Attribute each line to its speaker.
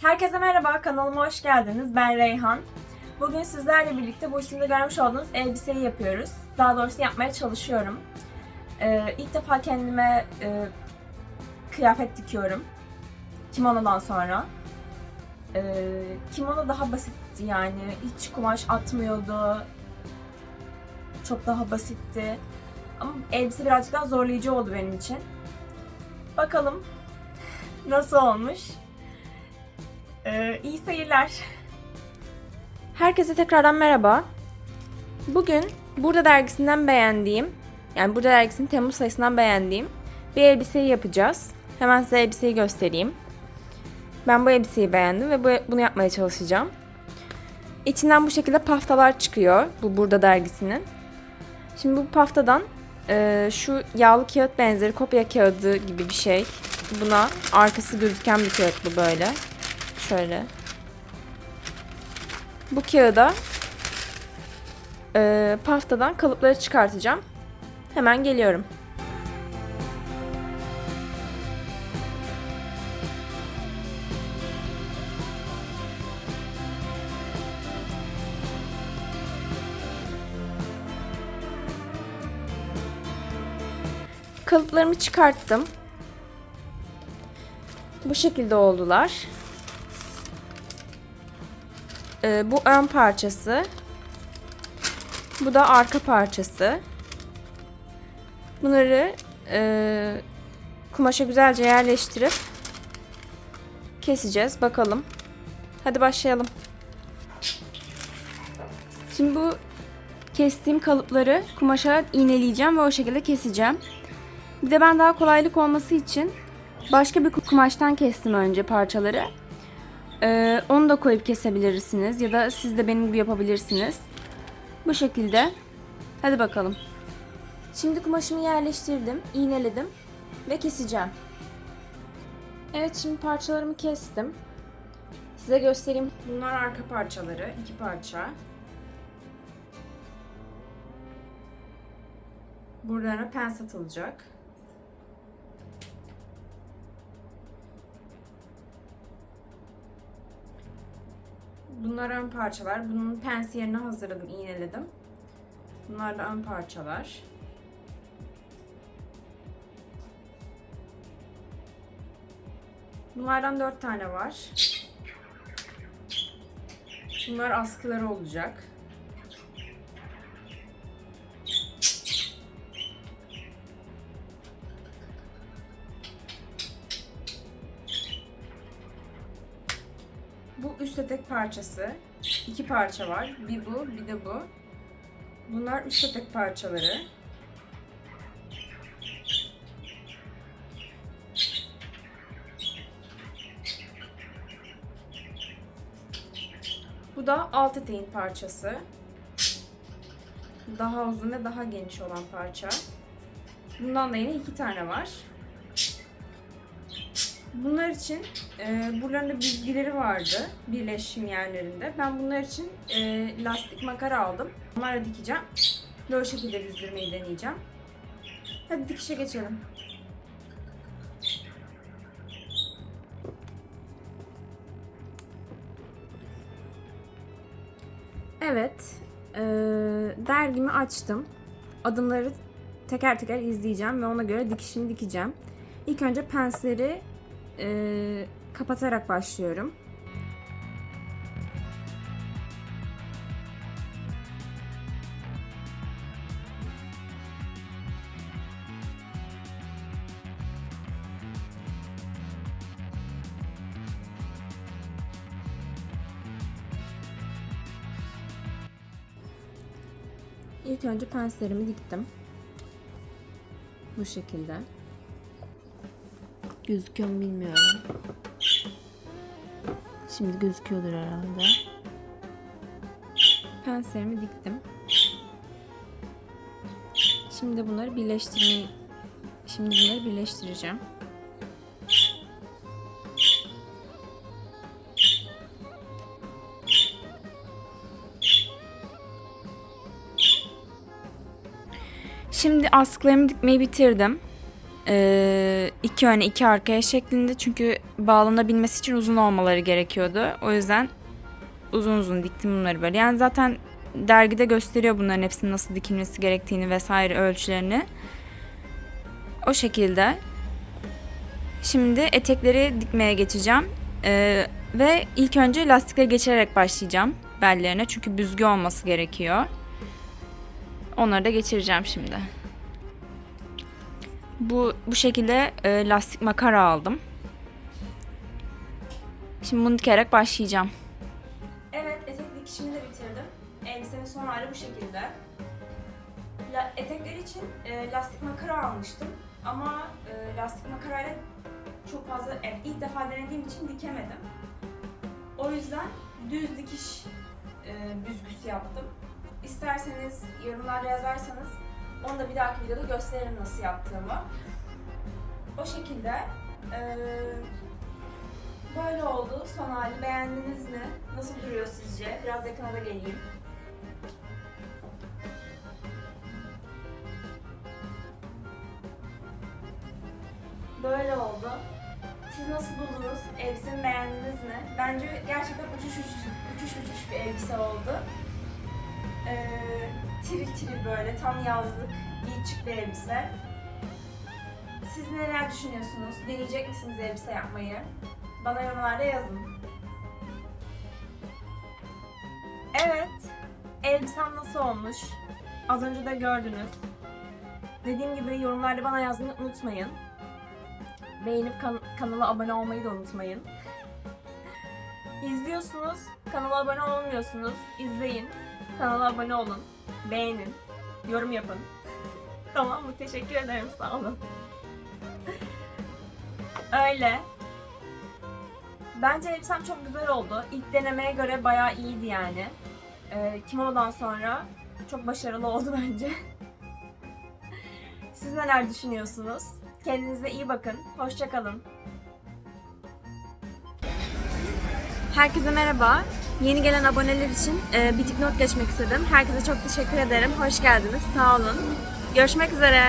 Speaker 1: Herkese merhaba, kanalıma hoş geldiniz. Ben Reyhan. Bugün sizlerle birlikte bu üstümde görmüş olduğunuz elbiseyi yapıyoruz. Daha doğrusu yapmaya çalışıyorum. Ee, ilk defa kendime e, kıyafet dikiyorum. Kimonodan sonra. Ee, kimono daha basitti yani. Hiç kumaş atmıyordu. Çok daha basitti. Ama elbise birazcık daha zorlayıcı oldu benim için. Bakalım nasıl olmuş. Ee, iyi seyirler. Herkese tekrardan merhaba. Bugün Burada dergisinden beğendiğim, yani Burada dergisinin Temmuz sayısından beğendiğim bir elbiseyi yapacağız. Hemen size elbiseyi göstereyim. Ben bu elbiseyi beğendim ve bu, bunu yapmaya çalışacağım. İçinden bu şekilde paftalar çıkıyor bu Burada dergisinin. Şimdi bu paftadan e, şu yağlı kağıt benzeri kopya kağıdı gibi bir şey. Buna arkası gözüken bir kağıt bu böyle. Şöyle. Bu kağıda e, paftadan kalıpları çıkartacağım. Hemen geliyorum. Kalıplarımı çıkarttım. Bu şekilde oldular. Ee, bu ön parçası. Bu da arka parçası. Bunları e, kumaşa güzelce yerleştirip keseceğiz. Bakalım. Hadi başlayalım. Şimdi bu kestiğim kalıpları kumaşa iğneleyeceğim ve o şekilde keseceğim. Bir de ben daha kolaylık olması için başka bir kumaştan kestim önce parçaları. Ee, onu da koyup kesebilirsiniz ya da siz de benim gibi yapabilirsiniz. Bu şekilde. Hadi bakalım. Şimdi kumaşımı yerleştirdim, iğneledim ve keseceğim. Evet şimdi parçalarımı kestim. Size göstereyim. Bunlar arka parçaları, iki parça. Buralarına pens atılacak. Bunlar ön parçalar. Bunun pens yerine hazırladım, iğneledim. Bunlar da ön parçalar. Bunlardan dört tane var. Bunlar askıları olacak. Bu üst etek parçası. İki parça var. Bir bu, bir de bu. Bunlar üst etek parçaları. Bu da alt eteğin parçası. Daha uzun ve daha geniş olan parça. Bundan da yine iki tane var. Bunlar için e, buralarında büzgileri vardı birleşim yerlerinde. Ben bunlar için e, lastik makara aldım. Onlarla dikeceğim. Böyle şekilde büzdürmeyi deneyeceğim. Hadi dikişe geçelim. Evet, e, dergimi açtım. Adımları teker teker izleyeceğim ve ona göre dikişimi dikeceğim. İlk önce pensleri e, kapatarak başlıyorum. İlk önce penslerimi diktim. Bu şekilde. Gözüküyor mu bilmiyorum. Şimdi gözüküyordur herhalde. Penslerimi diktim. Şimdi bunları birleştirmeyi Şimdi bunları birleştireceğim. Şimdi askılarımı dikmeyi bitirdim.
Speaker 2: Ee, iki öne iki arkaya şeklinde çünkü bağlanabilmesi için uzun olmaları gerekiyordu. O yüzden uzun uzun diktim bunları böyle. Yani zaten dergide gösteriyor bunların hepsinin nasıl dikilmesi gerektiğini vesaire ölçülerini. O şekilde. Şimdi etekleri dikmeye geçeceğim. Ee, ve ilk önce lastikleri geçirerek başlayacağım bellerine. Çünkü büzgü olması gerekiyor. Onları da geçireceğim şimdi. Bu bu şekilde e, lastik makara aldım. Şimdi bunu dikerek başlayacağım.
Speaker 1: Evet, etek dikişimi de bitirdim. Elbisenin son hali bu şekilde. La, etekler için e, lastik makara almıştım. Ama e, lastik makarayla çok fazla, evet, ilk defa denediğim için dikemedim. O yüzden düz dikiş e, büzgüsü yaptım. İsterseniz yorumlarda yazarsanız onu da bir dahaki videoda gösteririm nasıl yaptığımı. O şekilde e, Böyle oldu son hali. Beğendiniz mi? Nasıl duruyor sizce? Biraz yakına da geleyim. Böyle oldu. Siz nasıl buldunuz? Elbisemi beğendiniz mi? Bence gerçekten uçuş uçuş, uçuş uçuş bir elbise oldu. Ee, tiril tiril böyle tam yazlık, iyi çık bir elbise. Siz neler düşünüyorsunuz? Deneyecek misiniz elbise yapmayı? Bana yorumlarda yazın. Evet. Elbisem nasıl olmuş? Az önce de gördünüz. Dediğim gibi yorumlarda bana yazmayı unutmayın. Beğenip kan- kanala abone olmayı da unutmayın. İzliyorsunuz, kanala abone olmuyorsunuz. İzleyin, kanala abone olun, beğenin, yorum yapın. tamam mı? Teşekkür ederim, sağ olun. Öyle. Bence elbisem çok güzel oldu. İlk denemeye göre bayağı iyiydi yani. Ee, kimonodan sonra çok başarılı oldu bence. Siz neler düşünüyorsunuz? Kendinize iyi bakın. Hoşçakalın. Herkese merhaba. Yeni gelen aboneler için e, bir not geçmek istedim. Herkese çok teşekkür ederim. Hoş geldiniz. Sağ olun. Görüşmek üzere.